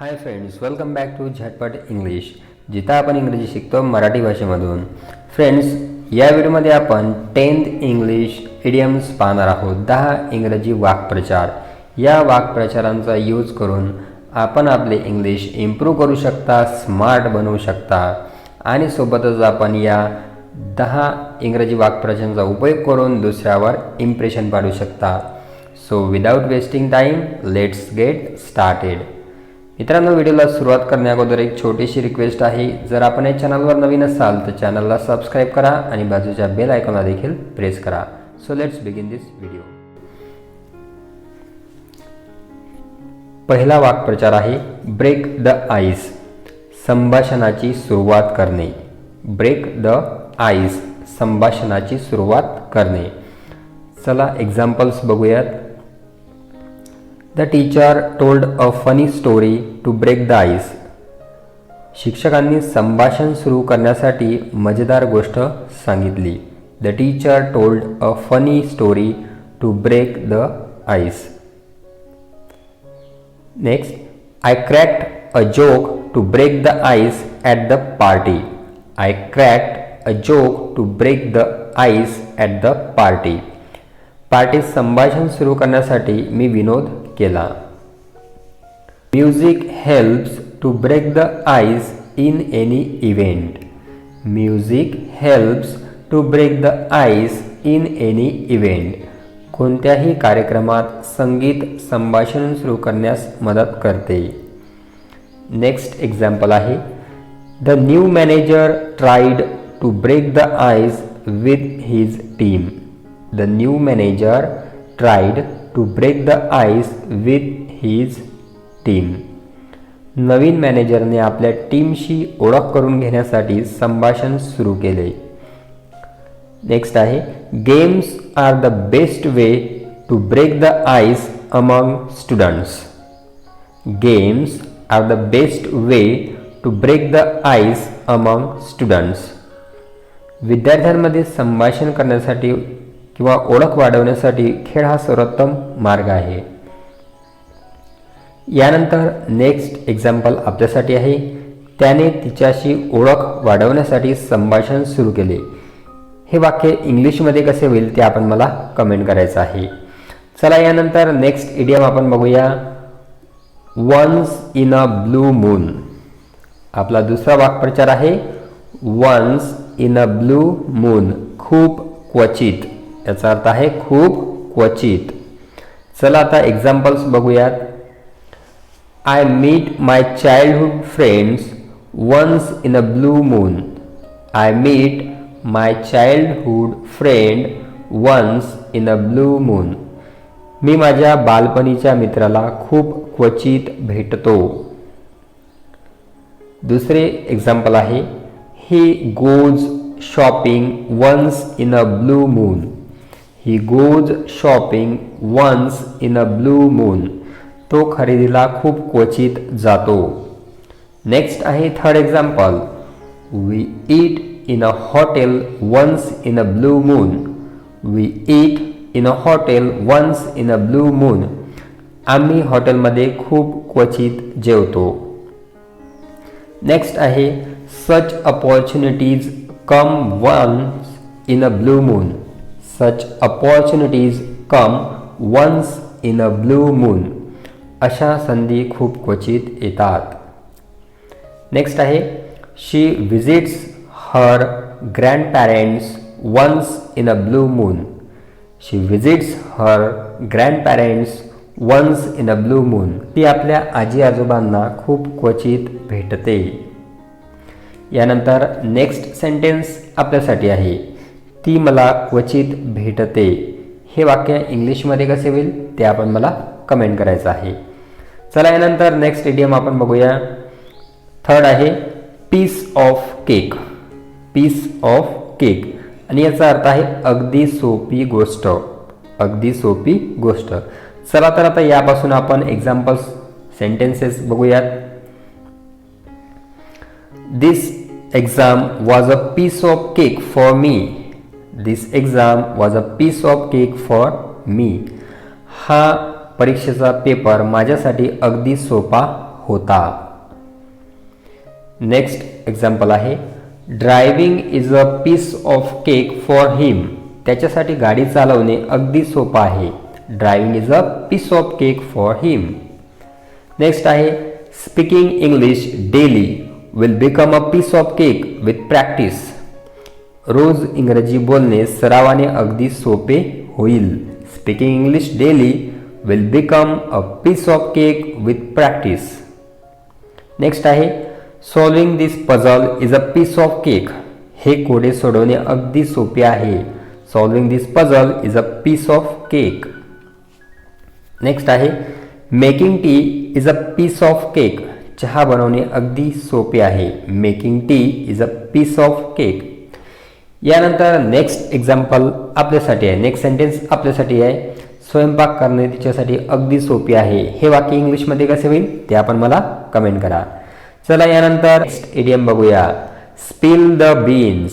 Hi friends welcome back to Zatpat English जिथं आपण इंग्रजी शिकतो मराठी भाषेमधून. फ्रेंड्स या व्हिडिओमध्ये आपण टेन्थ इंग्लिश इडियम्स पाहणार आहोत. दहा इंग्रजी वाक्प्रचार. या वाक्प्रचारांचा यूज करून आपण आपले इंग्लिश इम्प्रूव्ह करू शकता स्मार्ट बनवू शकता. आणि सोबतच आपण या दहा इंग्रजी वाक्प्रचारांचा उपयोग करून दुसऱ्यावर इम्प्रेशन पाडू शकता. So without wasting time let's get started मित्रांनो व्हिडिओला सुरुवात करण्याअगोदर एक छोटीशी रिक्वेस्ट आहे. जर आपण या चॅनलवर नवीन असाल तर चॅनलला सबस्क्राईब करा आणि बाजूच्या बेल आयकॉनला देखील प्रेस करा. So let's begin this video पहिला वाक्प्रचार आहे ब्रेक द आईस संभाषणाची सुरुवात करणे. ब्रेक द आईस संभाषणाची सुरुवात करणे. चला एक्झाम्पल्स बघूयात. The teacher told a funny story to break the ice शिक्षकांनी संभाषण सुरू करण्यासाठी मजेदार गोष्ट सांगितली. The teacher told a funny story to break the ice next I cracked a joke to break the ice at the party I cracked a joke to break the ice at the party पार्टीत संभाषण सुरू करण्यासाठी मी विनोद केला. Music helps to break the ice in any event music helps to break the ice in any event कोणत्याही कार्यक्रमात संगीत संभाषण सुरू करण्यास मदत करते. नेक्स्ट एक्झाम्पल आहे. The new manager tried to break the ice with his team the new manager tried to break the ice with his team नवीन मॅनेजरने आपल्या टीमशी ओळख करून घेण्यासाठी संभाषण सुरू केले. नेक्स्ट आहे games are the best way to break the ice among students games are the best way to break the ice among students विद्यार्थ्यांमध्ये संभाषण करण्यासाठी किंवा ओळख वाढवण्यासाठी खेळ हा सर्वोत्तम मार्ग आहे. यानंतर नेक्स्ट एक्झाम्पल आपल्यासाठी आहे. त्याने तिच्याशी ओळख वाढवण्यासाठी संभाषण सुरू केले. हे वाक्य इंग्लिशमध्ये कसे होईल ते आपण मला कमेंट करायचं आहे. चला यानंतर नेक्स्ट इडियम आपण बघूया. Once in a blue moon आपला दुसरा वाक्प्रचार आहे. Once in a blue moon खूप क्वचित. याचा अर्थ आहे खूप क्वचित. चला आता एक्झाम्पल्स बघूयात. I meet my childhood friends once in a blue moon I meet my childhood friend once in a blue moon मी माझ्या बालपणीच्या मित्राला खूप क्वचित भेटतो. दुसरे एक्झाम्पल आहे. He goes shopping once in a blue moon he goes shopping once in a blue moon तो खरेदीला खूप क्वचित जातो. नेक्स्ट आहे third example we eat in a hotel once in a blue moon we eat in a hotel once in a blue moon आम्ही हॉटेलमध्ये खूप क्वचित जेवतो. नेक्स्ट आहे such opportunities come once in a blue moon such opportunities come once in a blue moon अशा संधी खूप क्वचित येतात. नेक्स्ट आहे she visits her grandparents once in a blue moon she visits her grandparents once in a blue moon ती आपल्या आजी आजोबांना खूप क्वचित भेटते. यानंतर नेक्स्ट सेंटेन्स आपल्यासाठी आहे. ती मला क्वचित भेटते. हे वाक्य इंग्लिशमध्ये कसे होईल? ते आपण मला कमेंट करायचं आहे. चला यानंतर नेक्स्ट इडियम आपण बघूया. थर्ड आहे piece of cake piece of cake आणि याचा अर्थ आहे अगदी सोपी गोष्ट. अगदी सोपी गोष्ट. चला तर आता यापासून आपण एक्झाम्पल्स सेंटेन्सेस बघूयात. This exam was a piece of cake for me this exam was a piece of cake for me हा परीक्षेचा पेपर माझ्यासाठी अगदी सोपा होता. नेक्स्ट एक्झाम्पल आहे. Driving is a piece of cake for him त्याच्यासाठी गाडी चालवणे अगदी सोपं आहे. Driving is a piece of cake for him next आहे. Speaking English daily will become a piece of cake with practice रोज इंग्रजी बोलणे सरावाने अगदी सोपे होईल. Speaking English daily will become a piece of cake with practice next आहे solving this puzzle is a piece of cake हे कोडे सोडवणे अगदी सोपे आहे. Solving this puzzle is a piece of cake next आहे making tea is a piece of cake चहा बनवणे अगदी सोपे आहे. Making tea is a piece of cake यानंतर नेक्स्ट एक्झाम्पल आपल्यासाठी आहे. नेक्स्ट सेंटेन्स आपल्यासाठी आहे. स्वयंपाक करणे तिच्यासाठी अगदी सोपे आहे. हे वाक्य इंग्लिशमध्ये कसे होईल? ते आपण मला कमेंट करा. चला यानंतर नेक्स्ट एडियम बघूया. Spill the beans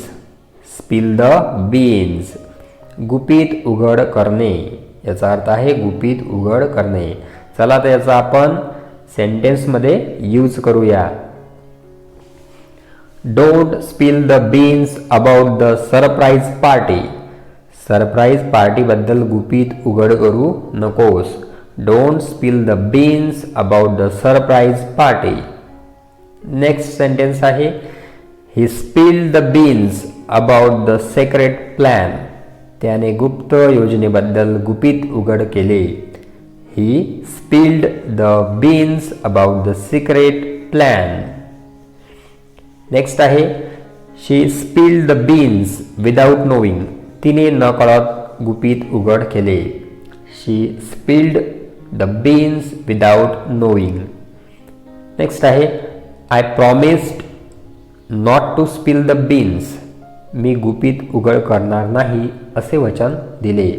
spill the beans गुपित उघड करणे. याचा अर्थ आहे गुपित उघड करणे. चला तर याचा आपण सेंटेन्समध्ये यूज करूया. Don't spill the beans about the surprise party surprise पार्टीबद्दल गुपित उघड करू नकोस. Don't spill the beans about the surprise party next sentence आहे. He spill the beans about the secret plan त्याने गुप्त योजनेबद्दल गुपित उघड केले. He spilled the beans about the secret plan next आहे she spilled the beans without knowing तिने न कळत गुपित उघड केले. She spilled the beans without knowing next आहे I promised not to spill the beans मी गुपित उघड करणार नाही असे वचन दिले.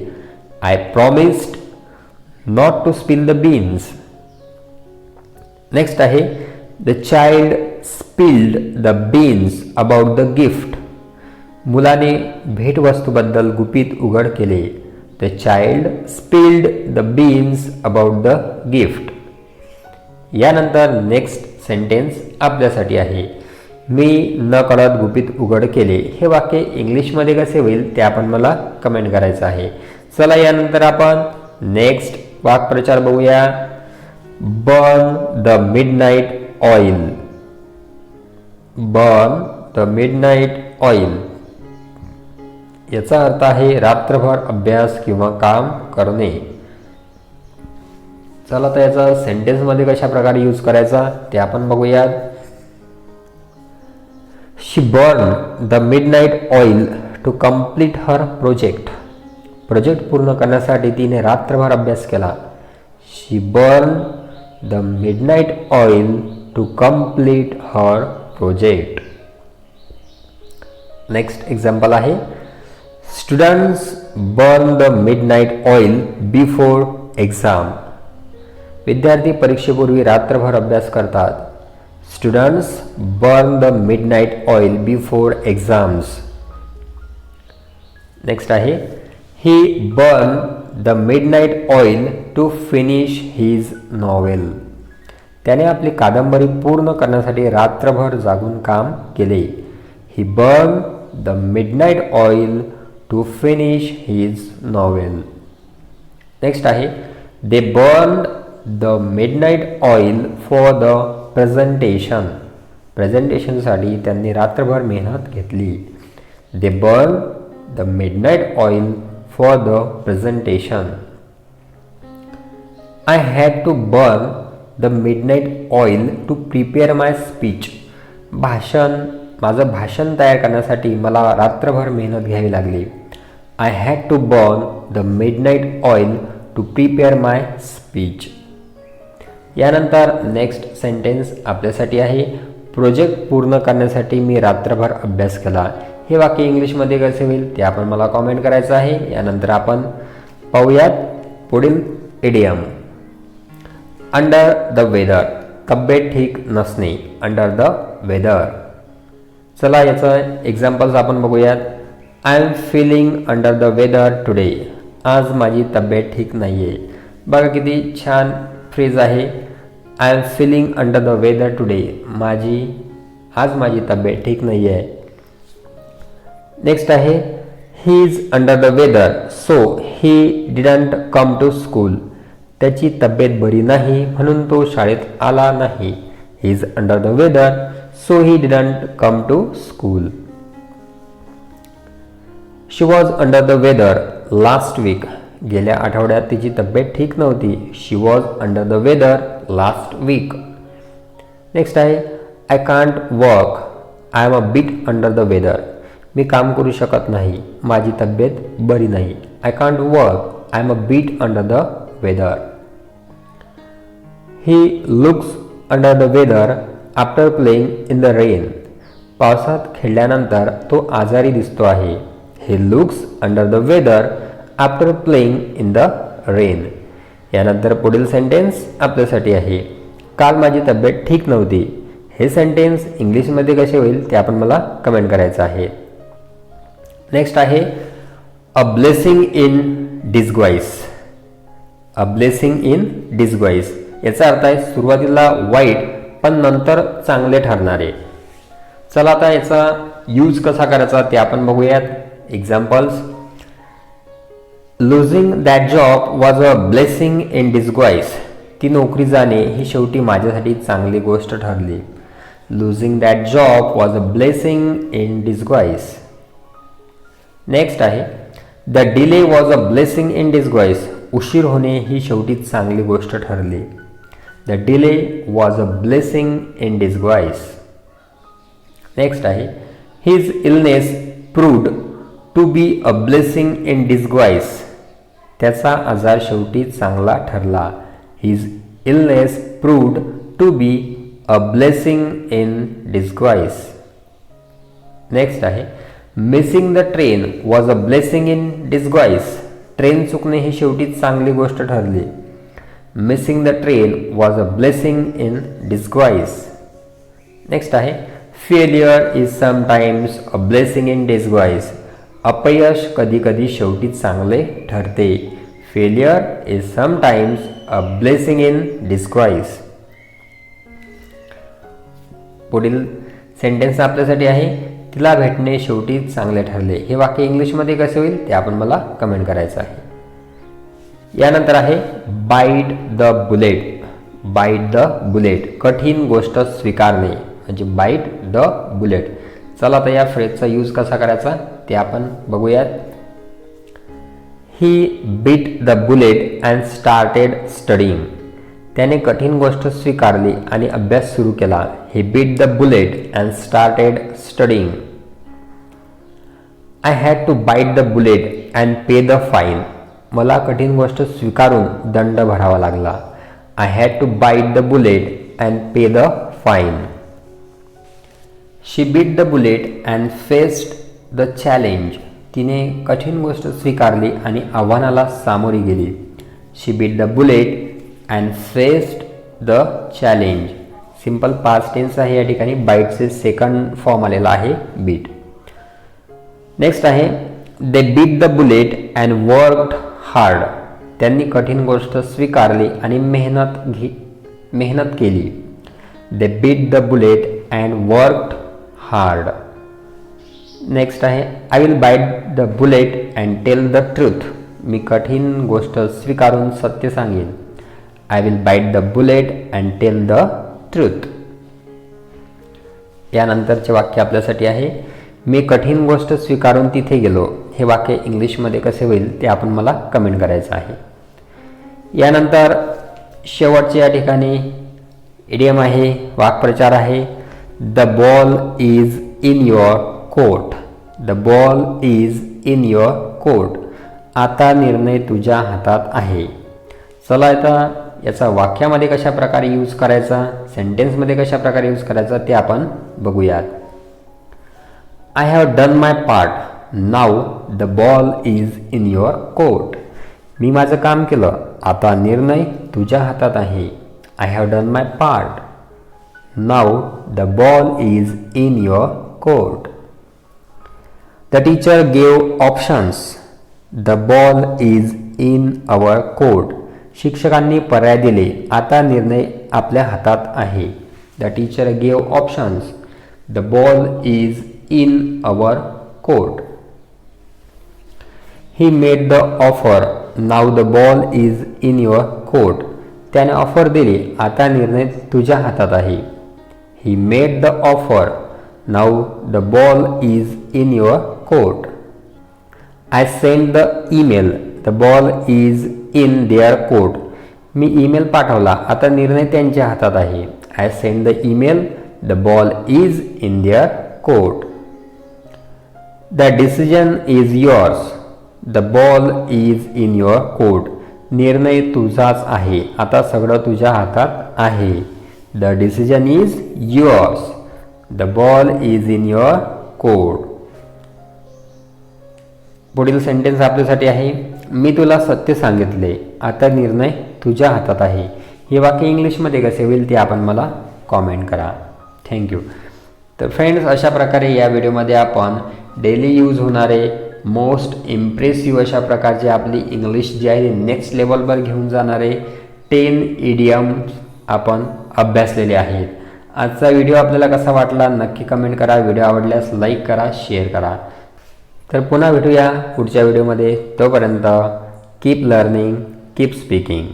I promised not to spill the beans next आहे the child spilled the beans about the gift मुलाने भेटवस्तूबद्दल गुपित उघड केले. The child spilled the beans about the gift यानंतर नेक्स्ट सेंटेन्स आपल्यासाठी आहे. मी न कळत गुपित उघड केले. हे वाक्य इंग्लिशमध्ये कसे होईल ते आपण मला कमेंट करायचं आहे. चला यानंतर आपण नेक्स्ट वाक्प्रचार बघूया. Burn the midnight oil burn the midnight oil याचा अर्थ आहे रात्रभर अभ्यास किंवा काम करणे. चला तर याचा सेंटेन्समध्ये कशा प्रकारे यूज करायचा ते आपण बघूयात. She burn the midnight oil to complete her project project पूर्ण करण्यासाठी तिने रात्रभर अभ्यास केला. She burn the midnight oil to complete her project. Next example आहे. Students burn the midnight oil before exam विद्यार्थी परीक्षेपूर्वी रात्रभर अभ्यास करतात. Students burn the midnight oil before exams next आहे. He burn the midnight oil to finish his novel त्याने आपली कादंबरी पूर्ण करण्यासाठी रात्रभर जागून काम केले. He burn the midnight oil to finish his novel next आहे. They burn the midnight oil for the presentation प्रेझेंटेशनसाठी त्यांनी रात्रभर मेहनत घेतली. They burn the midnight oil for the presentation I had to burn the midnight oil to prepare my speech भाषण माझं भाषण तयार करण्यासाठी मला रात्रभर मेहनत घ्यावी लागली. I had to burn the midnight oil to prepare my speech यानंतर नेक्स्ट सेंटेन्स आपल्यासाठी आहे. प्रोजेक्ट पूर्ण करण्यासाठी मी रात्रभर अभ्यास केला. हे वाक्य इंग्लिशमध्ये कसे होईल ते आपण मला कॉमेंट करायचं आहे. यानंतर आपण पाहूयात पुढील एडियम अंडर द वेदर तब्येत ठीक नसणे. अंडर द वेदर चला याचं एक्झाम्पल्स आपण बघूयात. I am feeling under the weather today आज माझी तब्येत ठीक नाही आहे बघा किती छान फ्रेज आहे. I am feeling under the weather today माझी आज माझी तब्येत ठीक नाही आहे नेक्स्ट आहे he is under the weather so he didn't come to school त्याची तब्येत बरी नाही म्हणून तो शाळेत आला नाही. He is under the weather so he didn't come to school she was under the weather last week गेल्या आठवड्यात तिची तब्येत ठीक नव्हती. She was under the weather last week next आहे I can't work I am a bit under the weather मी काम करू शकत नाही. माझी तब्येत बरी नाही. I can't work I am a bit under the weather he looks under the weather after playing in the rain पावसात खेळल्यानंतर तो आजारी दिसतो आहे. He looks under the weather after playing in the rain यानंतर पुढील सेंटेन्स आपल्यासाठी आहे. काल माझी तब्येत ठीक नव्हती. हे सेंटेन्स इंग्लिशमध्ये कसे होईल ते आपण मला कमेंट करायचं आहे. नेक्स्ट आहे a blessing in disguise a blessing in disguise याचा अर्थ आहे सुरुवातीला वाईट पण नंतर चांगले ठरणारे. चला आता याचा यूज कसा करायचा ते आपण बघूयात. Examples losing that job was a blessing in disguise ती नोकरी जाणे ही शेवटी माझ्यासाठी चांगली गोष्ट ठरली. Losing that job was a blessing in disguise next आहे. The delay was a blessing in disguise उशीर होणे ही शेवटी चांगली गोष्ट ठरली. The delay was a blessing in disguise next आहे. His illness proved to be a blessing in disguise त्याचा आजार शेवटी चांगला ठरला. His illness proved to be a blessing in disguise next आहे. Missing the train was a blessing in disguise train चुकणे ही शेवटी चांगली गोष्ट ठरली. Missing the train was a blessing in disguise next आहे. Failure is sometimes a blessing in disguise अपयश कधी कधी शेवटी चांगले ठरते. Failure is sometimes a blessing in disguise पुढील सेंटेन्स आपल्यासाठी आहे. तिला भेटणे शेवटी चांगले ठरले. हे वाक्य इंग्लिशमध्ये कसे होईल ते आपण मला कमेंट करायचं आहे. यानंतर आहे bite the bullet bite the bullet कठीण गोष्ट स्वीकारणे. म्हणजे बाईट द बुलेट चला आता या फ्रेजचा यूज कसा करायचा ते आपण बघूयात. He bit the bullet and started studying त्याने कठीण गोष्ट स्वीकारली आणि अभ्यास सुरू केला. He bit the bullet and started studying I had to bite the bullet and pay the fine मला कठीण गोष्ट स्वीकारून दंड भरावा लागला. I had to bite the bullet and pay the fine she bit the bullet and faced the challenge तिने कठीण गोष्ट स्वीकारली आणि आव्हानाला सामोरी गेली. She bit the bullet and faced the challenge simple past tense आहे या ठिकाणी. बाईटचे सेकंड फॉर्म आलेला आहे बीट नेक्स्ट आहे they bit the bullet and worked hard त्यांनी कठीण गोष्ट स्वीकारली आणि मेहनत घे मेहनत केली. They bit the bullet and worked hard next आहे I will bite the bullet and tell the truth मी कठीण गोष्ट स्वीकारून सत्य सांगेन. I will bite the bullet and tell the truth यानंतरचे वाक्य आपल्यासाठी आहे मी कठीण गोष्ट स्वीकारून तिथे गेलो. हे वाक्य इंग्लिशमध्ये कसे होईल ते आपण मला कमेंट करायचं आहे. यानंतर शेवटचे या ठिकाणी इडियम आहे वाक्प्रचार आहे. The ball is in your court the ball is in your court आता निर्णय तुझ्या हातात आहे. चला आता याचा वाक्यामध्ये कशा प्रकारे यूज करायचा सेंटेन्समध्ये कशा प्रकारे यूज करायचा ते आपण बघूयात. I have done my part now the ball is in your court मी माझं काम केलं. आता निर्णय तुझ्या हातात आहे. I have done my part now the ball is in your court the teacher gave options the ball is in our court शिक्षकांनी पर्याय दिले. आता निर्णय आपल्या हातात आहे. The teacher gave options the ball is in our court he made the offer now the ball is in your court त्याने offer दिली. आता निर्णय तुझ्या हातात आहे. He made the offer now the ball is in your court I send the email the ball is in their court me email पाठवला. आता निर्णय त्यांच्या हातात आहे. I send the email the ball is in their court the decision is yours the ball is in your court निर्णय तुझाच आहे. आता सगळं तुझ्या हातात आहे. The decision is yours the ball is in your court पुढील सेंटेन्स आपल्यासाठी आहे. मी तुला सत्य सांगितले. आता निर्णय तुझ्या हातात आहे. हे वाक्य इंग्लिशमध्ये कसे होईल ते आपण मला कॉमेंट करा. थँक्यू तर फ्रेंड्स अशा प्रकारे या व्हिडिओमध्ये आपण डेली यूज होणारे मोस्ट इम्प्रेसिव्ह अशा प्रकारचे आपली इंग्लिश जी आहे नेक्स्ट लेवलवर घेऊन जाणारे टेन इडियम्स आपण अभ्यासलेले आहेत. आजचा व्हिडिओ आपल्याला कसा वाटला? नक्की कमेंट करा. व्हिडिओ आवडल्यास लाईक करा शेअर करा. तर पुन्हा भेटूया पुढच्या व्हिडिओमध्ये. तोपर्यंत कीप लर्निंग कीप स्पीकिंग